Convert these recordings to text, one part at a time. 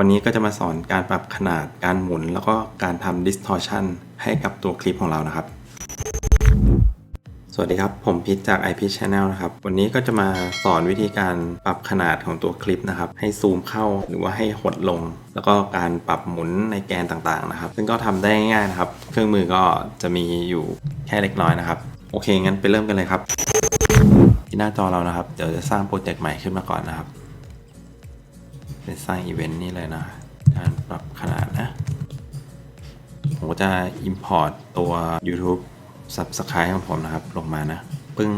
วันนี้ก็จะมาสอนการปรับขนาดการหมุน แล้วก็การทำ distortion ให้กับตัวคลิปของเรานะครับ สวัสดีครับ ผมพิชจาก IP Channel นะครับ วันนี้ก็จะมาสอนวิธีการปรับขนาดของตัวคลิปนะครับ ให้ซูมเข้าหรือว่าให้หดลง แล้วก็การปรับหมุนในแกนต่างๆนะครับ ซึ่งก็ทำได้ง่ายๆนะครับ เครื่องมือก็จะมีอยู่แค่เล็กน้อยนะครับ โอเคงั้นไปเริ่มกันเลยครับ ที่หน้าจอเรานะครับ เดี๋ยวจะสร้างโปรเจกต์ใหม่ขึ้นมาก่อนนะครับ เป็นสร้างอีเวนต์นี่เลยนะการปรับขนาดนะ ผมจะ import ตัว YouTube Subscribe ของผมนะครับ ลงมานะ ปึ้ง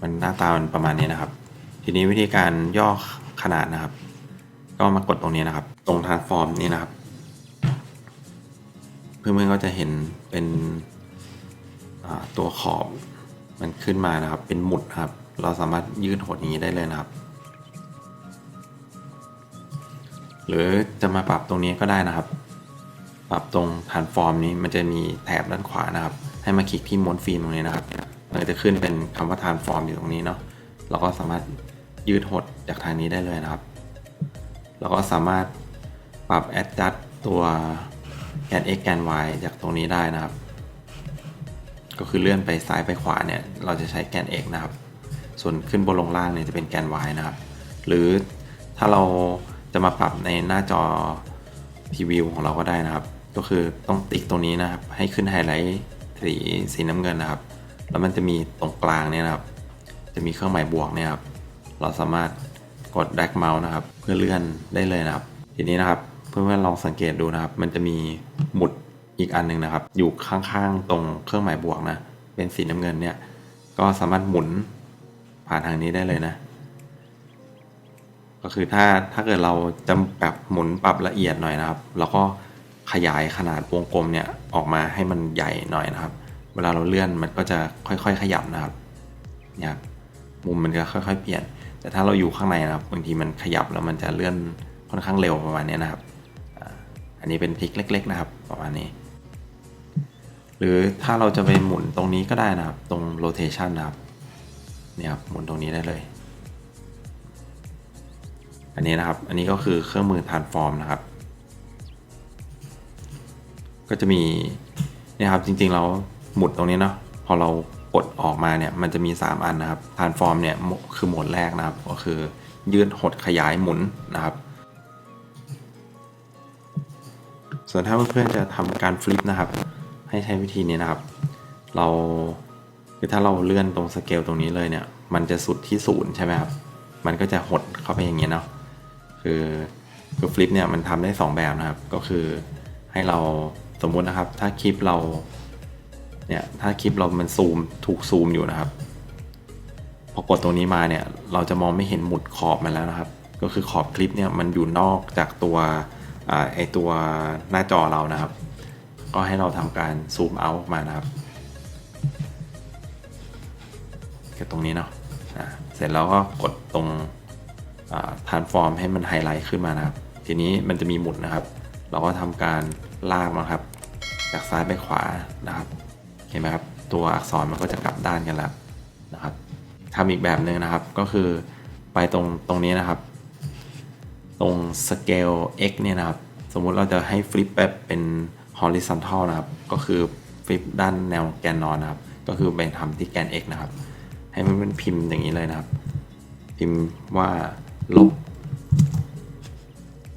มันหน้าตามันประมาณนี้นะครับ ทีนี้วิธีการย่อขนาดนะครับ ก็มากดตรงนี้นะครับ ตรง transform นี่นะครับ เพื่อนๆก็จะเห็นเป็นตัวขอบมันขึ้นมานะครับ เป็นหมุดครับ เราสามารถยืดหดอย่างนี้ได้เลยนะครับ หรือจะมาปรับตรงนี้ก็ได้นะครับ ปรับตรง transform นี้มันจะมีแถบด้านขวานะครับ ให้มาคลิกที่ม้วนฟิล์มตรงนี้นะครับมันจะขึ้นเป็นคำว่า transform อยู่ตรงนี้เนาะเราก็สามารถยืดหดจากทางนี้ได้เลยนะครับแล้วก็สามารถปรับ adjust ตัวแกน x แกน y จากตรงนี้ได้นะครับ ก็คือเลื่อนไปซ้ายไปขวาเนี่ย เราจะใช้แกน x นะครับ ส่วนขึ้นบนลงล่างเนี่ยจะเป็นแกน y นะครับ หรือถ้าเรา จะมาปรับในหน้าจอทีวีของเราก็ได้นะครับ ก็คือต้องติ๊กตรงนี้นะครับ ให้ขึ้นไฮไลท์สีสีน้ำเงินนะครับ แล้วมันจะมีตรงกลางเนี่ยนะครับ จะมีเครื่องหมายบวกเนี่ยครับ เราสามารถกด drag mouse นะครับ เพื่อเลื่อนได้เลยนะครับ ทีนี้นะครับ เพื่อนๆลองสังเกตดูนะครับ มันจะมีหมุดอีกอันหนึ่งนะครับ อยู่ข้างๆตรงเครื่องหมายบวกนะ เป็นสีน้ำเงินเนี่ย ก็สามารถหมุนผ่านทางนี้ได้เลยนะ ก็คือถ้าถ้าเกิดเราจะปรับหมุนปรับละเอียดหน่อยนะครับเราก็ขยายขนาดวงกลมเนี่ยออกมาให้มันใหญ่หน่อยนะครับ เวลาเราเลื่อนมันก็จะค่อยๆขยับนะครับเนี่ยครับมุมมันจะค่อย ๆ เปลี่ยน แต่ถ้าเราอยู่ข้างในนะครับบางทีมันขยับแล้วมันจะเลื่อนค่อนข้างเร็วประมาณนี้นะครับอันนี้เป็นทริกเล็ก ๆ นะครับประมาณนี้ หรือถ้าเราจะไปหมุนตรงนี้ก็ได้นะครับ ตรง rotation นะครับเนี่ยครับหมุนตรงนี้ได้เลย อันนี้นะครับ อันนี้ก็คือเครื่องมือ transform นะครับ ก็จะมีเนี่ยครับจริงๆเราหมุดตรงนี้เนาะพอเรากดออกมาเนี่ยมันจะมี 3 อันนะครับ transform เนี่ยคือโหมดแรกนะครับ ก็คือยืดหดขยายหมุนนะครับ ส่วนถ้าเพื่อนๆจะทำการฟลิปนะครับ ให้ใช้วิธีนี้นะครับ เราคือถ้าเราเลื่อนตรงสเกลตรงนี้เลยเนี่ย มันจะสุดที่ศูนย์ใช่ไหมครับ มันก็จะหดเข้าไปอย่างเงี้ยเนาะ คือคือฟลิปเนี่ยมันทำได้ 2 แบบนะครับ ก็คือให้เราสมมุตินะครับ ถ้าคลิปเราเนี่ยถ้าคลิปเรามันซูมถูกซูมอยู่นะครับ พอกดตรงนี้มาเนี่ยเราจะมองไม่เห็นหมุดขอบมันแล้วนะครับ ก็คือขอบคลิปเนี่ยมันอยู่นอกจากตัวอไอตัวหน้าจอเรานะครับ ก็ให้เราทำการซูมเอาออกมานะครับก็ตรงนี้เนาะอ่าเสร็จแล้วก็กดตรง ทานฟอร์มให้มันไฮไลท์ขึ้นมานะครับ ทีนี้มันจะมีหมุดนะครับ เราก็ทำการลากมาครับ จากซ้ายไปขวานะครับ เห็นไหมครับ ตัวอักษรมันก็จะกลับด้านกันแล้วนะครับทำอีกแบบหนึ่งนะครับ ก็คือไปตรงตรงนี้นะครับ ตรง scale x เนี่ยนะครับ สมมุติเราจะให้ฟลิปแบบเป็น horizontal นะครับ ก็คือฟลิปด้านแนวแกนนอนนะครับ ก็คือไปทำที่แกน x นะครับ ให้มันเป็นพิมพ์อย่างนี้เลยนะครับ พิมพ์ว่า ลบ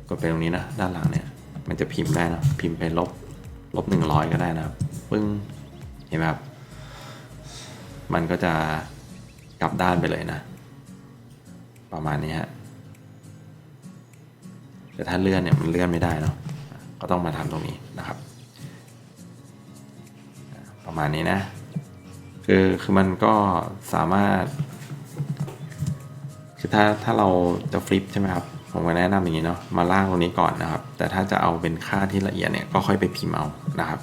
กดไปตรงนี้นะ ด้านหลังเนี่ย มันจะพิมพ์ได้นะ พิมพ์ไปลบ ลบหนึ่งร้อยก็ได้นะครับปึ้ง เห็นไหมครับ มันก็จะกลับด้านไปเลยนะ ประมาณนี้ฮะ แต่ถ้าเลื่อนเนี่ยมันเลื่อนไม่ได้เนาะ ก็ต้องมาทำตรงนี้นะครับ ประมาณนี้นะ คือคือมันก็สามารถ คือถ้าถ้าเราจะฟลิปใช่ไหมครับผมก็แนะนำอย่างนี้เนาะมาล่างตรงนี้ก่อนนะครับ แต่ถ้าจะเอาเป็นค่าที่ละเอียดเนี่ยก็ค่อยไปพิมพ์เอานะครับ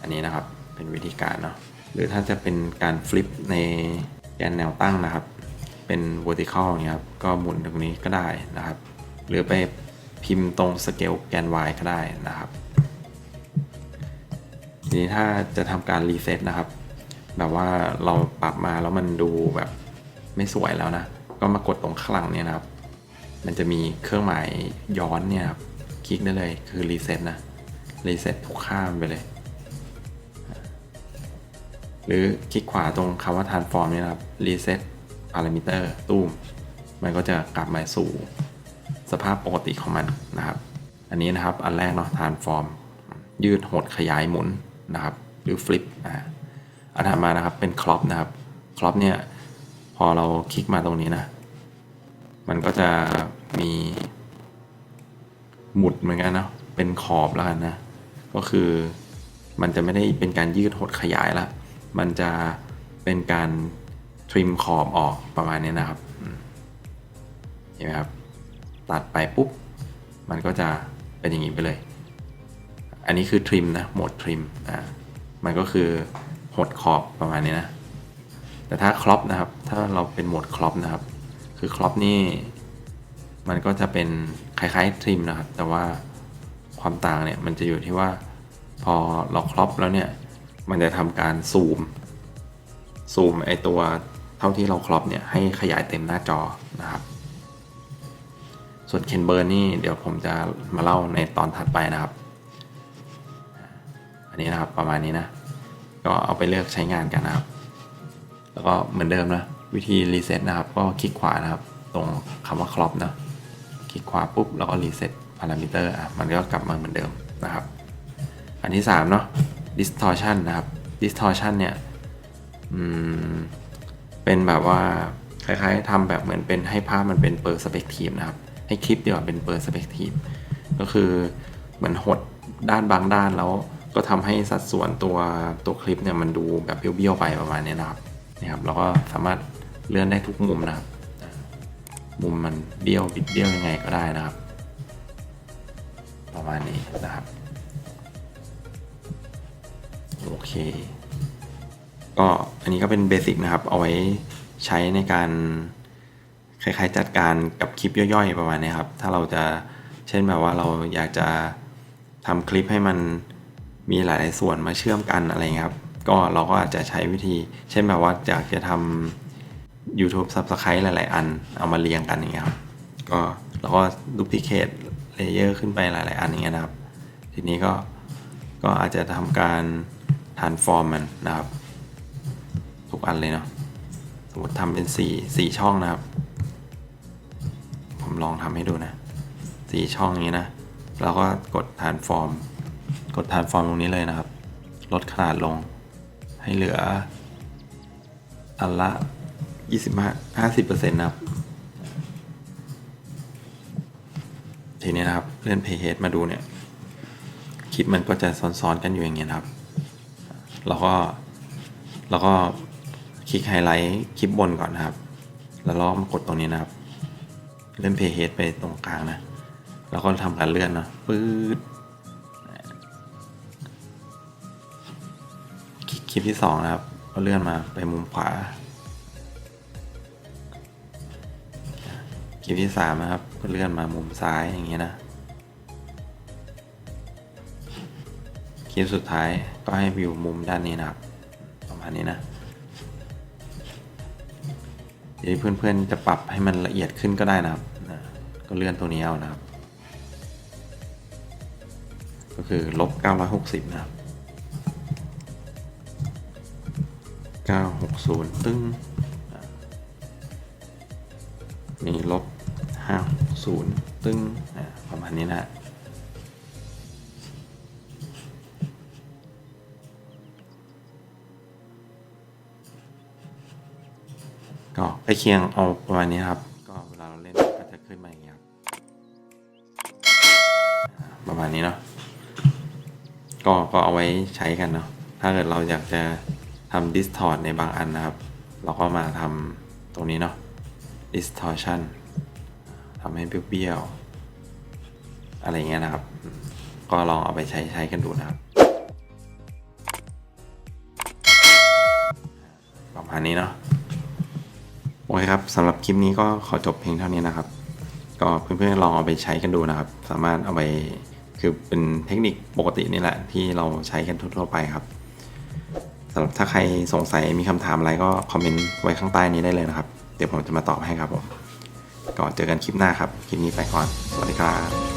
อันนี้นะครับเป็นวิธีการเนาะหรือถ้าจะเป็นการฟลิปในแกนแนวตั้งนะครับ เป็น vertical อย่างเงี้ยครับก็หมุนตรงนี้ก็ได้นะครับ หรือไปพิมพ์ตรงสเกลแกน y ก็ได้นะครับทีนี้ถ้าจะทำการรีเซ็ตนะครับ แบบว่าเราปรับมาแล้วมันดูแบบไม่สวยแล้วนะ ก็มากดตรงข้างหลังเนี่ยนะครับ มันจะมีเครื่องหมายย้อนเนี่ยครับ คลิกได้เลยคือรีเซ็ตนะ รีเซ็ตทุกข้ามไปเลย หรือคลิกขวาตรงคำว่า transform เนี่ยนะครับ reset parameter ตู้ม มันก็จะกลับมาสู่สภาพปกติของมันนะครับ อันนี้นะครับ อันแรกเนาะ transform ยืดหดขยายหมุนนะครับ หรือ flip อ่าอันถัดมานะครับเป็น crop นะครับ crop เนี่ยพอเราคลิกมาตรงนี้นะ มันก็จะมีหมุดเหมือนกันนะเป็นขอบแล้วกันนะ ก็คือมันจะไม่ได้เป็นการยืดหดขยายละ มันจะเป็นการทริมขอบออกประมาณนี้นะครับเห็นไหมครับ ตัดไปปุ๊บ มันก็จะเป็นอย่างนี้ไปเลย อันนี้คือทริมนะโหมดทริมอ่ามันก็คือหดขอบประมาณนี้นะ แต่ถ้าครอปนะครับ ถ้าเราเป็นโหมดครอปนะครับ คือครอปนี่ มันก็จะเป็นคล้ายๆทริมนะครับ แต่ว่าความต่างเนี่ยมันจะอยู่ที่ว่าพอเราครอปแล้วเนี่ย มันจะทำการซูม ซูมไอตัวเท่าที่เราครอปเนี่ยให้ขยายเต็มหน้าจอนะครับ ส่วนเคนเบิร์นนี่เดี๋ยวผมจะมาเล่าในตอนถัดไปนะครับ อันนี้นะครับประมาณนี้นะ ก็เอาไปเลือกใช้งานกันนะครับ แล้วก็เหมือนเดิมนะ วิธีรีเซ็ตนะครับ ก็คลิกขวานะครับ ตรงคำว่าครอปนะคลิกขวาปุ๊บแล้วก็รีเซ็ตพารามิเตอร์อะมันก็กลับมาเหมือนเดิมนะครับ อันที่3เนาะ distortion นะครับ distortion เนี่ยอืมเป็นแบบว่าคล้ายๆทำแบบเหมือนเป็นให้ภาพมันเป็นเปอร์สเปกทีฟนะครับ ให้คลิปดีกว่าเป็นเปอร์สเปกทีฟก็คือเหมือนหดด้านบางด้านแล้วก็ทำให้สัดส่วนตัวตัวคลิปเนี่ยมันดูแบบเบี้ยวๆไปประมาณนี้นะครับนี่ครับ เราก็สามารถ เลื่อนได้ทุกมุมนะครับ มุมมันเบี้ยวบิดเบี้ยวยังไงก็ได้นะครับ ประมาณนี้นะครับ โอเค ก็อันนี้ก็เป็นเบสิกนะครับ เอาไว้ใช้ในการคล้ายๆจัดการกับคลิปย่อยๆ ประมาณนี้ครับ ถ้าเราจะเช่นแบบว่าเราอยากจะทำคลิปให้มันมีหลาย ๆ ส่วนมาเชื่อมกันอะไรเงี้ยครับ ก็เราก็อาจจะใช้วิธี เช่นแบบว่าอยากจะทำ YouTube Subscribe หลาย ๆ อัน เอามาเรียงกันอย่างเงี้ยครับ ก็เราก็ดูพิเคทเลเยอร์ขึ้นไปหลาย ๆ อันอย่างเงี้ยนะครับ ทีนี้ก็ก็อาจจะทำการ transform มันนะครับ ทุกอันเลยเนาะสมมติทำเป็นสี่สี่ช่องนะครับ ผมลองทำให้ดูนะสี่ช่องอย่างนี้นะแล้วก็กด transform กด transform ตรงนี้เลยนะครับ ลดขนาดลงให้เหลืออันละ 25 50%นต์นะครับ ทีนี้นะครับเลื่อน playhead มาดูเนี่ย คลิปมันก็จะซ้อนๆกันอยู่อย่างเงี้ยนะครับ แล้วก็ แล้วก็คลิกไฮไลท์คลิปบนก่อนนะครับ แล้วเรามากดตรงนี้นะครับ เลื่อน playhead ไปตรงกลางนะ แล้วก็ทำการเลื่อนเนาะปื๊ดคลิกคลิปที่สองนะครับ ก็เลื่อนมาไปมุมขวา คลิปที่สามนะครับก็เลื่อนมามุมซ้ายอย่างเงี้ยนะ คลิปสุดท้ายก็ให้วิวมุมด้านนี้นะครับ ประมาณนี้นะเดี๋ยวเพื่อนๆจะปรับให้มันละเอียดขึ้นก็ได้นะครับนะก็เลื่อนตัวนี้เอานะครับ ก็คือลบ 960 นะครับ 960 ตึ้ง 0ตึ้งอะประมาณนี้นะก็ไปเคียงเอาประมาณนี้ครับ ก็เวลาเราเล่นก็จะขึ้นมาอย่างเงี้ยประมาณนี้เนาะก็ก็เอาไว้ใช้กันเนาะถ้าเกิดเราอยากจะทำ distort ในบางอันนะครับ เราก็มาทำตรงนี้เนาะ distortion ทำให้เบี้ยวๆอะไรเงี้ยนะครับ ก็ลองเอาไปใช้ใช้กันดูนะครับ ประมาณนี้เนาะโอเคครับสำหรับคลิปนี้ก็ขอจบเพียงเท่านี้นะครับ ก็เพื่อนๆลองเอาไปใช้กันดูนะครับ สามารถเอาไปคือเป็นเทคนิคปกตินี่แหละที่เราใช้กันทั่วๆไปครับสำหรับถ้าใครสงสัยมีคำถามอะไรก็คอมเมนต์ไว้ข้างใต้นี้ได้เลยนะครับ เดี๋ยวผมจะมาตอบให้ครับผม ก่อนเจอกันคลิปหน้าครับ คลิปนี้ไปก่อน สวัสดีครับ